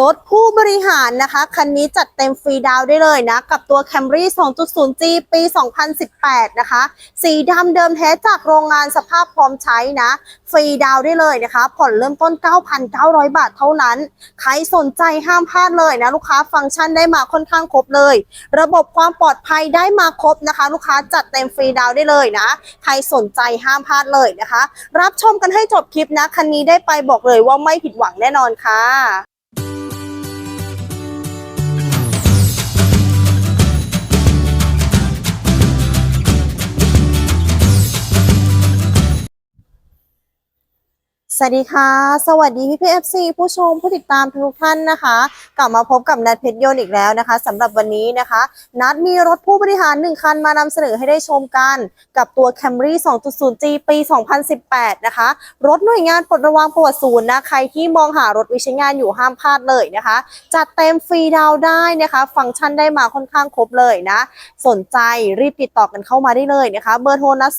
รถผู้บริหารนะคะ คันนี้จัดเต็มฟรีดาวได้เลยนะ กับตัว Camry 2.0G ปี 2018 นะคะ สีดำเดิมแท้จากโรงงานสภาพพร้อมใช้นะ ฟรีดาวได้เลยนะคะ ผ่อนเริ่มต้น 9,900 บาทเท่านั้น ใครสนใจห้ามพลาดเลยนะ ลูกค้าฟังก์ชันได้มาค่อนข้างครบเลย ระบบความปลอดภัยได้มาครบนะคะ ลูกค้าจัดเต็มฟรีดาวได้เลยนะ ใครสนใจห้ามพลาดเลยนะคะ รับชมกันให้จบคลิปนะ คันนี้ได้ไปบอกเลยว่าไม่ผิดหวังแน่นอนค่ะ สวัสดีค่ะ สวัสดีพี่พีเอฟซีผู้ชมผู้ติดตามทุกท่านนะคะ กลับมาพบกับนัดเพชรยนต์อีกแล้วนะคะสำหรับวันนี้นะคะ นัดมีรถผู้บริหารหนึ่งคันมานำเสนอให้ได้ชมกัน กับตัว Camry 2.0G ปี 2018 นะคะ รถหน่วยงานปลดระวางประวัติศูนย์นะ ใครที่มองหารถวิชงานอยู่ห้ามพลาดเลยนะคะ จัดเต็มฟรีดาวได้นะคะ ฟังก์ชันได้มาค่อนข้างครบเลยนะ สนใจรีบติดต่อกันเข้ามาได้เลยนะคะ เบอร์โทรนัด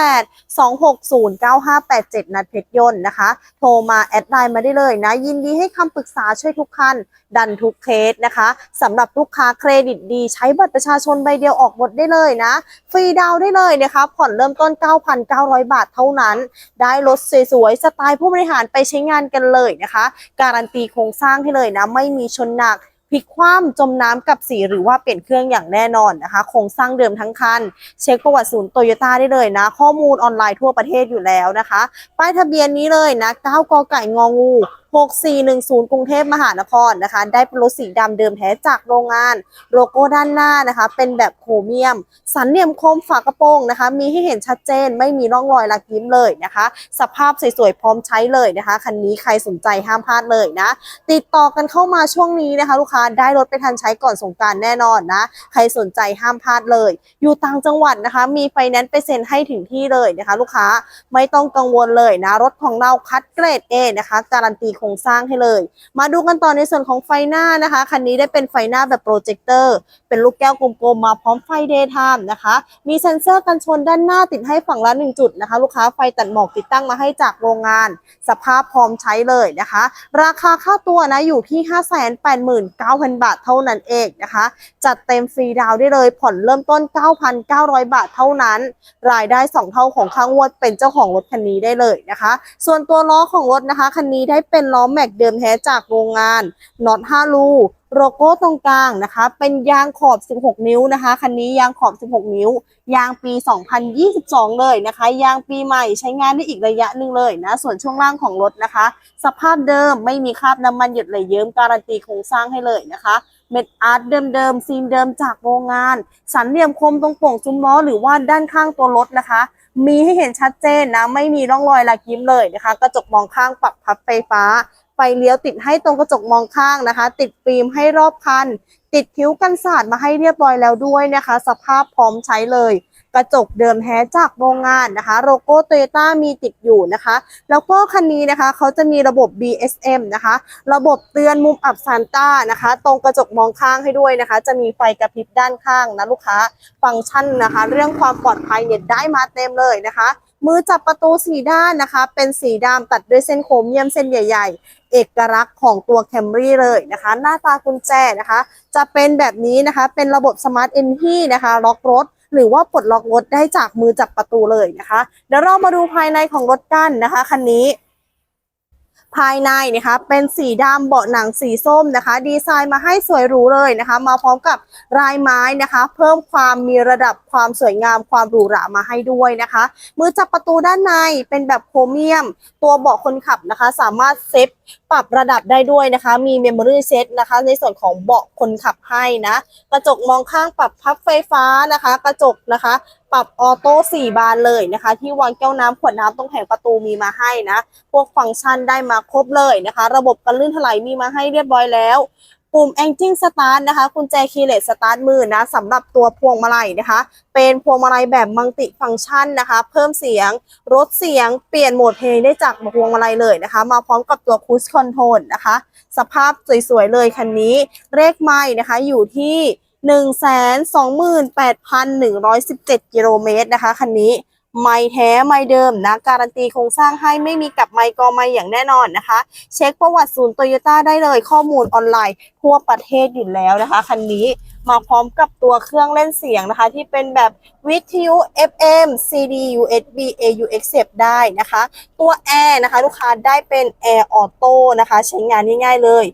098 260 9587 นัดเพชรยนต์นะคะโทรมาแอดไลน์มาได้เลยนะ ยินดีให้คำปรึกษาช่วยทุกคัน ดันทุกเคสนะคะสำหรับลูกค้าเครดิตดี ใช้บัตรประชาชนใบเดียวออกหมดได้เลยนะ ฟรีดาวได้เลยนะคะ ผ่อนเริ่มต้น 9,900 บาทเท่านั้น ได้รถสวยๆ สไตล์ผู้บริหารไปใช้งานกันเลยนะคะ การันตีโครงสร้างให้เลยนะ ไม่มีชนหนัก พลิกคว่ำจมน้ำกับสีหรือว่าเปลี่ยนเครื่องอย่างแน่นอนนะคะโครงสร้างเดิมทั้งคัน เช็คประวัติศูนย์โตโยต้าได้เลยนะ ข้อมูลออนไลน์ทั่วประเทศอยู่แล้วนะคะ ป้ายทะเบียนนี้เลยนะ9กไก่งองู 6410 กรุงเทพมหานครนะคะ ได้เป็นรถสีดำเดิมแท้จากโรงงาน โลโก้ด้านหน้านะคะ เป็นแบบโครเมียม สันเหลี่ยมคมฝากระโปรงนะคะ มีให้เห็นชัดเจนไม่มีร่องรอยลักยิ้มเลยนะคะ สภาพสวยๆพร้อมใช้เลยนะคะ คันนี้ใครสนใจห้ามพลาดเลยนะ ติดต่อกันเข้ามาช่วงนี้นะคะ ลูกค้าได้รถไปทันใช้ก่อนสงการแน่นอนนะใครสนใจห้ามพลาดเลย อยู่ต่างจังหวัดนะคะ มีไฟแนนซ์ไปเซ็นให้ถึงที่เลยนะคะ ลูกค้าไม่ต้องกังวลเลยนะรถของเราคัดเกรด A นะคะ การันตีครงสร้างให้เลย มาดูกันต่อในส่วนของไฟหน้านะคะ คันนี้ได้เป็นไฟหน้าแบบโปรเจคเตอร์ เป็นลูกแก้วกลมๆมาพร้อมไฟเดย์ไทม์นะคะ มีเซ็นเซอร์กันชนด้านหน้าติดให้ฝั่งละ 1 จุดนะคะ ลูกค้าไฟตัดหมอกติดตั้งมาให้จากโรงงาน สภาพพร้อมใช้เลยนะคะ ราคาค่าตัวนะอยู่ที่ 589,000 บาทเท่านั้นเองนะคะ จัดเต็มฟรีดาวได้เลยผ่อนเริ่มต้น 9,900 บาทเท่านั้น รายได้ 2 เท่าของค่างวดเป็นเจ้าของรถคันนี้ได้เลยนะคะ ส่วนตัวล้อของรถนะคะคันนี้ได้เป็นล้อแม็กเดิมแท้จากโรงงานน็อต5รูโลโก้ตรงกลางนะคะ เป็นยางขอบ 16 นิ้วนะคะคันนี้ยางขอบ 16 นิ้ว ยางปี 2022 เลยนะคะ ยางปีใหม่ใช้งานได้อีกระยะหนึ่งเลยนะ ส่วนช่วงล่างของรถนะคะ สภาพเดิมไม่มีคราบน้ำมันหยดไหลเยิ้มการันตีโครงสร้างให้เลยนะคะเม็ดอาร์ตเดิมๆซีนเดิมจากโรงงาน สันเหลี่ยมคมตรงโป่งซุ้มล้อหรือว่าด้านข้างตัวรถนะคะ มีให้เห็นชัดเจนนะ ไม่มีร่องรอยลากยิ้มเลยนะคะ กระจกมองข้างปรับพับไฟฟ้า ไฟเลี้ยวติดให้ตรงกระจกมองข้างนะคะ ติดฟิล์มให้รอบคัน ติดคิ้วกันสาดมาให้เรียบร้อยแล้วด้วยนะคะ สภาพพร้อมใช้เลย กระจกเดิมแท้จากโรงงานนะคะโลโก้โตโยต้ามีติดอยู่นะคะ แล้วก็คันนี้นะคะเขาจะมีระบบ BSM นะคะ ระบบเตือนมุมอับซานต้านะคะ ตรงกระจกมองข้างให้ด้วยนะคะ จะมีไฟกระพริบด้านข้างนะลูกค้าฟังก์ชันนะคะ เรื่องความปลอดภัยเนี่ยได้มาเต็มเลยนะคะมือจับประตูสีด้านนะคะ เป็นสีดำตัดด้วยเส้นโครเมียมเส้นใหญ่ ๆ เอกลักษณ์ของตัว Camry เลยนะคะ หน้าตากุญแจนะคะ จะเป็นแบบนี้นะคะ เป็นระบบ Smart Entry นะคะ ล็อกรถ หรือว่าปลดล็อกรถได้จากมือจับประตูเลยนะคะเดี๋ยวเรามาดูภายในของรถกันนะคะคันนี้ ภายในนะคะเป็นสีดำเบาะหนังสีส้มนะคะ ดีไซน์มาให้สวยหรูเลยนะคะ มาพร้อมกับลายไม้นะคะ เพิ่มความมีระดับความสวยงามความหรูหรามาให้ด้วยนะคะ มือจับประตูด้านในเป็นแบบโครเมียม ตัวเบาะคนขับนะคะ สามารถเซตปรับระดับได้ด้วยนะคะ มีเมมโมรี่เซตนะคะ ในส่วนของเบาะคนขับให้นะ กระจกมองข้างปรับพับไฟฟ้านะคะ กระจกนะคะ ปรับออโต้สี่บานเลยนะคะ ที่วางแก้วน้ำขวดน้ำตรงแผงประตูมีมาให้นะ พวกฟังก์ชันได้มาครบเลยนะคะ ระบบกันลื่นถลายมีมาให้เรียบร้อยแล้วปุ่ม Engine Start นะคะกุญแจคีย์เลสสตาร์ทมือนะสำหรับตัวพวงมาลัยนะคะ เป็นพวงมาลัยแบบมัลติฟังก์ชันนะคะ เพิ่มเสียงลดเสียงเปลี่ยนโหมดเพลงได้จากพวงมาลัยเลยนะคะ มาพร้อมกับตัวคูสคอนโทรลนะคะ สภาพสวยๆเลยคันนี้เลขไม้นะคะอยู่ที่ 128,117 กิโลเมตรนะคะ คันนี้ ไม่แท้ไม่เดิมนะ การันตีโครงสร้างให้ไม่มีกลับไม่กอไม่อย่างแน่นอนนะคะ เช็คประวัติศูนย์โตโยต้าได้เลยข้อมูลออนไลน์ ทั่วประเทศอยู่แล้วนะคะ คันนี้มาพร้อมกับตัวเครื่องเล่นเสียงนะคะ ที่เป็นแบบวิทยุ FM CD USB AUX เสียบได้นะคะ ตัวแอร์นะคะ ลูกค้าได้เป็น Air Auto นะคะ ใช้งานง่ายๆเลย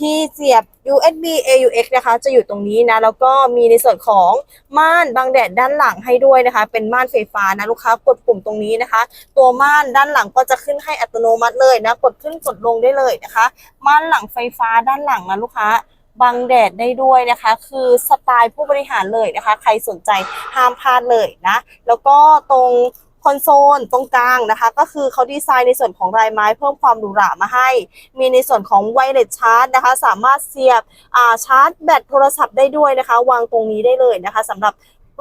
ที่เสียบ USB AUX นะคะ จะอยู่ตรงนี้นะ แล้วก็มีในส่วนของม่านบังแดดด้านหลังให้ด้วยนะคะ เป็นม่านไฟฟ้านะลูกค้ากดปุ่มตรงนี้นะคะ ตัวม่านด้านหลังก็จะขึ้นให้อัตโนมัติเลยนะ กดขึ้นกดลงได้เลยนะคะ ม่านหลังไฟฟ้าด้านหลังนะลูกค้าบังแดดได้ด้วยนะคะ คือสไตล์ผู้บริหารเลยนะคะ ใครสนใจห้ามพลาดเลยนะ แล้วก็ตรง คอนโซลตรงกลางนะคะ ก็คือเขาดีไซน์ในส่วนของลายไม้เพิ่มความหรูหรามาให้ มีในส่วนของไวเลสชาร์จนะคะ สามารถเสียบชาร์จแบตโทรศัพท์ได้ด้วยนะคะ วางตรงนี้ได้เลยนะคะสำหรับ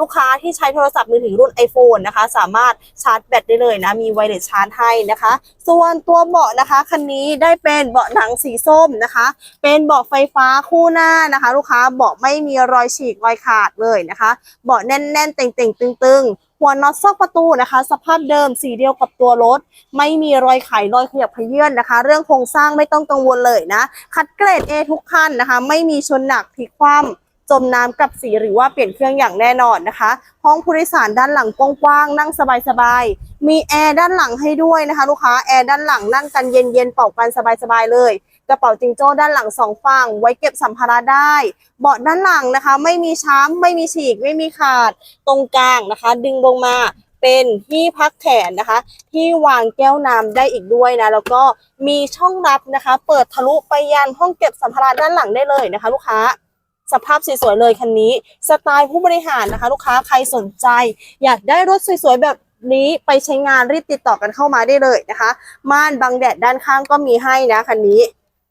ลูกค้าที่ใช้โทรศัพท์มือถือรุ่น iPhone นะคะ สามารถชาร์จแบตได้เลยนะ มีไวเลสชาร์จให้นะคะ ส่วนตัวเบาะนะคะ คันนี้ได้เป็นเบาะหนังสีส้มนะคะ เป็นเบาะไฟฟ้าคู่หน้านะคะ ลูกค้าเบาะไม่มีรอยฉีกรอยขาดเลยนะคะ เบาะแน่นๆเต่งๆ ตึงๆ หัวน็อตซอกประตูนะคะ สภาพเดิมสีเดียวกับตัวรถ ไม่มีรอยไขรอยขยับขยื่นนะคะ เรื่องโครงสร้างไม่ต้องกังวลเลยนะ คัดเกรด A ทุกคันนะคะ ไม่มีชนหนักพลิกคว่ำจมน้ำกับสีหรือว่าเปลี่ยนเครื่องอย่างแน่นอนนะคะ ห้องผู้โดยสารด้านหลังกว้างๆนั่งสบายๆมีแอร์ด้านหลังให้ด้วยนะคะ ลูกค้าแอร์ด้านหลังนั่งกันเย็นๆเป่ากันสบายๆเลย กระเป๋าจิงโจ้ด้านหลังสองฝั่ง ไว้เก็บสัมภาระได้ เบาะด้านหลังนะคะ ไม่มีช้ำไม่มีฉีก ไม่มีขาด ตรงกลางนะคะ ดึงลงมาเป็นที่พักแขนนะคะ ที่วางแก้วน้ำได้อีกด้วยนะ แล้วก็มีช่องรับนะคะ เปิดทะลุไปยันห้องเก็บสัมภาระด้านหลังได้เลยนะคะ ลูกค้าสภาพสวยๆเลยคันนี้ สไตล์ผู้บริหารนะคะ ลูกค้าใครสนใจ อยากได้รถสวยๆแบบนี้ไปใช้งานรีบติดต่อกันเข้ามาได้เลยนะคะ ม่านบังแดดด้านข้างก็มีให้นะคันนี้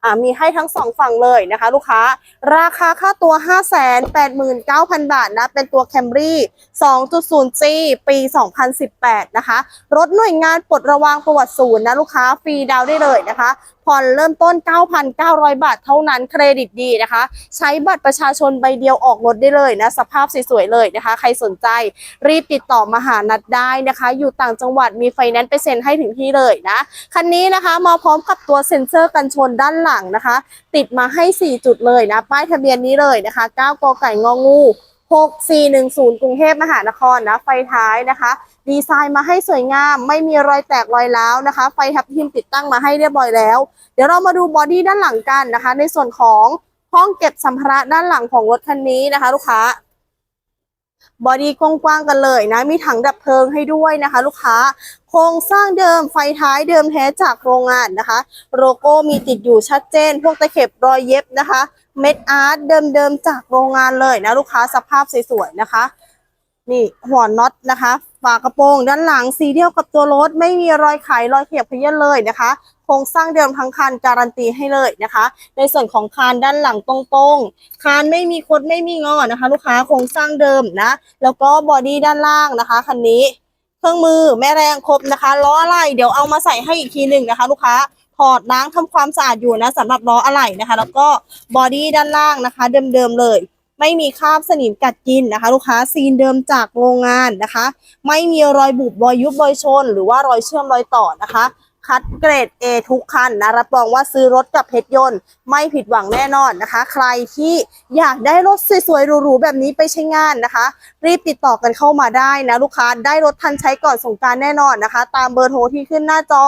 อ่ามีให้ทั้งสองฝั่งเลยนะคะ ลูกค้า ราคาค่าตัว 589,000 บาทนะ เป็นตัว Camry 2.0G ปี 2018 นะคะ รถหน่วยงานปลดระวางประวัติศูนย์นะ ลูกค้าฟรีดาวน์ได้เลยนะคะผ่อนเริ่มต้น 9,900 บาทเท่านั้นเครดิตดีนะคะ ใช้บัตรประชาชนใบเดียวออกรถได้เลยนะ สภาพสวยๆเลยนะคะ ใครสนใจรีบติดต่อมาหานัดได้นะคะ อยู่ต่างจังหวัดมีไฟแนนซ์ไปเซ็นให้ถึงที่เลยนะ คันนี้นะคะมาพร้อมกับตัวเซ็นเซอร์กันชนด้านหลังนะคะ ติดมาให้ 4 จุดเลยนะ ป้ายทะเบียนนี้เลยนะคะ 9 กไก่งองู6410 กรุงเทพมหานครนะ ไฟท้ายนะคะ ดีไซน์มาให้สวยงาม ไม่มีรอยแตกรอยร้าวนะคะ ไฟทับทิมติดตั้งมาให้เรียบร้อยแล้ว เดี๋ยวเรามาดูบอดี้ด้านหลังกันนะคะ ในส่วนของห้องเก็บสัมภาระด้านหลังของรถคันนี้นะคะ ลูกค้า บอดี้กว้างๆกันเลยนะ มีถังดับเพลิงให้ด้วยนะคะ ลูกค้า โครงสร้างเดิมไฟท้ายเดิมแท้จากโรงงานนะคะ โลโก้มีติดอยู่ชัดเจน พวกตะเข็บรอยเย็บนะคะ เม็ดอาร์ตเดิมๆจากโรงงานเลยนะลูกค้าสภาพสวยๆนะคะนี่หัวน็อตนะคะ ฝากระโปรงด้านหลังสีเดียวกับตัวรถไม่มีรอยไขรอยเขียบเพี้ยนเลยนะคะ ครงสร้างเดิมทั้งคันการันตีให้เลยนะคะ ในส่วนของคานด้านหลังตรงๆ คานไม่มีคดไม่มีงอนะคะ ลูกค้าโครงสร้างเดิมนะ แล้วก็บอดี้ด้านล่างนะคะคันนี้ เครื่องมือแม่แรงครบนะคะล้ออะไรเดี๋ยวเอามาใส่ให้อีกทีหนึ่งนะคะ ลูกค้าถอดล้างทำความสะอาดอยู่นะสำหรับล้ออะไหล่นะคะ แล้วก็บอดี้ด้านล่างนะคะ เดิมๆเลยไม่มีคราบสนิมกัดกินนะคะ ลูกค้าซีนเดิมจากโรงงานนะคะ ไม่มีรอยบุบรอยยุบรอยชน หรือว่ารอยเชื่อมรอยต่อนะคะ คัดเกรด A ทุกคันนะรับรองว่าซื้อรถกับเพชรยนต์ไม่ผิดหวังแน่นอนนะคะ ใครที่อยากได้รถสวยๆหรูๆแบบนี้ไปใช้งานนะคะ รีบติดต่อกันเข้ามาได้นะลูกค้าได้รถทันใช้ก่อนสงการแน่นอนนะคะ ตามเบอร์โทรที่ขึ้นหน้าจอ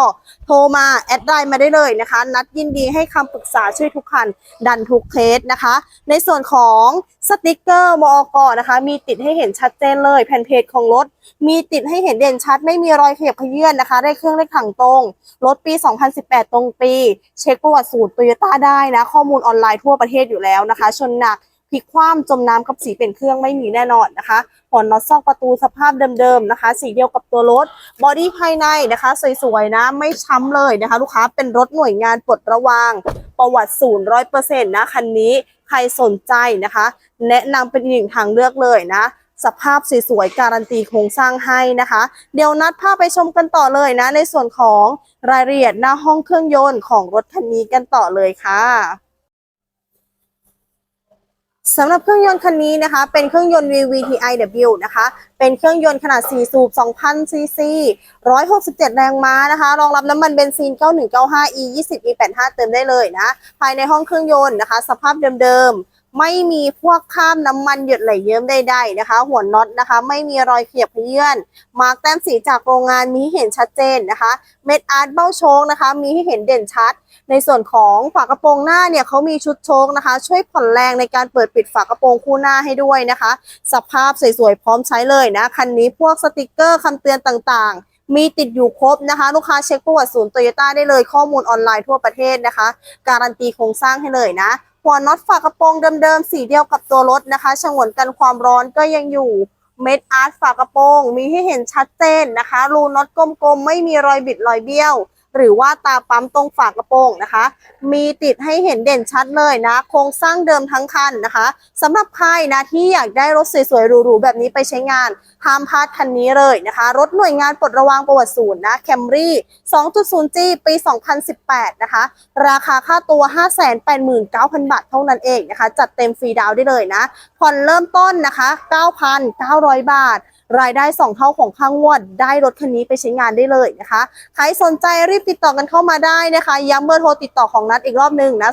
โทรมาแอดไลน์มาได้เลยนะคะ นัดยินดีให้คำปรึกษาช่วยทุกคันดันทุกเคสนะคะ ในส่วนของสติกเกอร์มอกนะคะ มีติดให้เห็นชัดเจนเลยแผ่นเพจของรถ มีติดให้เห็นเด่นชัด ไม่มีรอยขยับเขยื่อนนะคะ ได้เครื่องเลขถังตรงรถปี 2018 ตรงปี เช็คประวัติสูตรโตโยต้าได้นะ ข้อมูลออนไลน์ทั่วประเทศอยู่แล้วนะคะ ชนหนักพลิกคว่ำจมน้ำกับสีเป็นเครื่องไม่มีแน่นอนนะคะหัวน็อตซอกประตูสภาพเดิมๆนะคะ สีเดียวกับตัวรถ บอดี้ภายในนะคะ สวยๆนะ ไม่ช้ำเลยนะคะ ลูกค้าเป็นรถหน่วยงานปลดระวาง ประวัติศูนย์ร้อยเปอร์เซ็นต์นะคันนี้ใครสนใจนะคะ แนะนำเป็นอีกหนึ่งทางเลือกเลยนะ สภาพสวยๆการันตีโครงสร้างให้นะคะ เดี๋ยวนัดพาไปชมกันต่อเลยนะ ในส่วนของรายละเอียดหน้าห้องเครื่องยนต์ของรถคันนี้กันต่อเลยค่ะสำหรับเครื่องยนต์คันนี้นะคะ เป็นเครื่องยนต์ VVTiW นะคะ เป็นเครื่องยนต์ขนาด 4 สูบ 2,000 ซีซี 167 แรงม้านะคะ รองรับน้ำมันเบนซิน 9195 E 20 E 85 เติมได้เลยนะ ภายในห้องเครื่องยนต์นะคะ สภาพเดิมๆ ไม่มีพวกข้ามน้ำมันหยดไหลเยิ้มใดๆนะคะ หัวน็อตนะคะ ไม่มีรอยเขียบเยื่อนมาร์กแต้มสีจากโรงงานมีให้เห็นชัดเจนนะคะ เม็ดอาร์ตเบ้าโชงนะคะ มีให้เห็นเด่นชัด ในส่วนของฝากระโปรงหน้าเนี่ยเขามีชุดโชคนะคะ ช่วยผ่อนแรงในการเปิดปิดฝากระโปรงคู่หน้าให้ด้วยนะคะ สภาพสวยๆพร้อมใช้เลยนะคันนี้พวกสติกเกอร์คำเตือนต่างๆมีติดอยู่ครบนะคะ ลูกค้าเช็คประวัติศูนย์โตโยต้าได้เลยข้อมูลออนไลน์ทั่วประเทศนะคะ การันตีโครงสร้างให้เลยนะ หัวน็อตฝากระโปรงเดิมๆสีเดียวกับตัวรถนะคะฉงนกันความร้อนก็ยังอยู่เม็ดอาร์ตฝากระโปรงมีให้เห็นชัดเจนนะคะรูน็อตกลมๆไม่มีรอยบิดรอยเบี้ยว หรือว่าตาปั๊มตรงฝากระโปรงนะคะ มีติดให้เห็นเด่นชัดเลยนะ โครงสร้างเดิมทั้งคันนะคะสำหรับใครนะที่อยากได้รถสวยๆหรูๆแบบนี้ไปใช้งานห้ามพลาดคันนี้เลยนะคะ รถหน่วยงานปลดระวางประวัติศูนย์นะ Camry 2.0G ปี 2018 นะคะ ราคาค่าตัว 589,000 บาทเท่านั้นเองนะคะ จัดเต็มฟรีดาวได้เลยนะ ผ่อนเริ่มต้นนะคะ 9,900 บาท รายได้ 2 เท่าของค่างวด ได้รถคันนี้ไปใช้งานได้เลยนะคะ ใครสนใจรีบติดต่อกันเข้ามาได้นะคะ ย้ำเบอร์โทรติดต่อของนัดอีกรอบหนึ่งนะ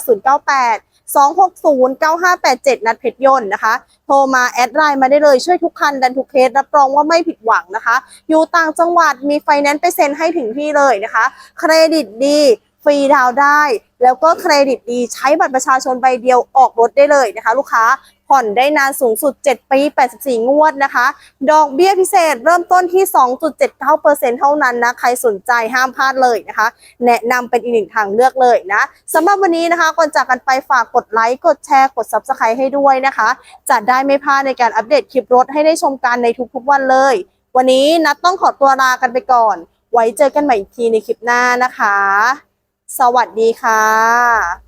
098 260 9587 นัดเพชรยนต์นะคะ โทรมาแอดไลน์มาได้เลย ช่วยทุกคันดันทุกเคส รับรองว่าไม่ผิดหวังนะคะ อยู่ต่างจังหวัดมีไฟแนนซ์ไปเซ็นให้ถึงที่เลยนะคะ เครดิตดีฟรีดาวน์ได้ แล้วก็เครดิตดีใช้บัตรประชาชนใบเดียวออกรถได้เลยนะคะ ลูกค้า ผ่อนได้นานสูงสุด 7 ปี 84 งวดนะคะ ดอกเบี้ยพิเศษเริ่มต้นที่ 2.79%เท่านั้นนะ ใครสนใจห้ามพลาดเลยนะคะ แนะนำเป็นอีกหนึ่งทางเลือกเลยนะสำหรับวันนี้นะคะ ก่อนจากกันไปฝากกดไลค์ กดแชร์ กด Subscribe ให้ด้วยนะคะ จะได้ไม่พลาดในการอัปเดตคลิปรถให้ได้ชมกันในทุกๆวันเลย วันนี้นัดต้องขอตัวลากันไปก่อน ไว้เจอกันใหม่อีกทีในคลิปหน้านะคะ สวัสดีค่ะ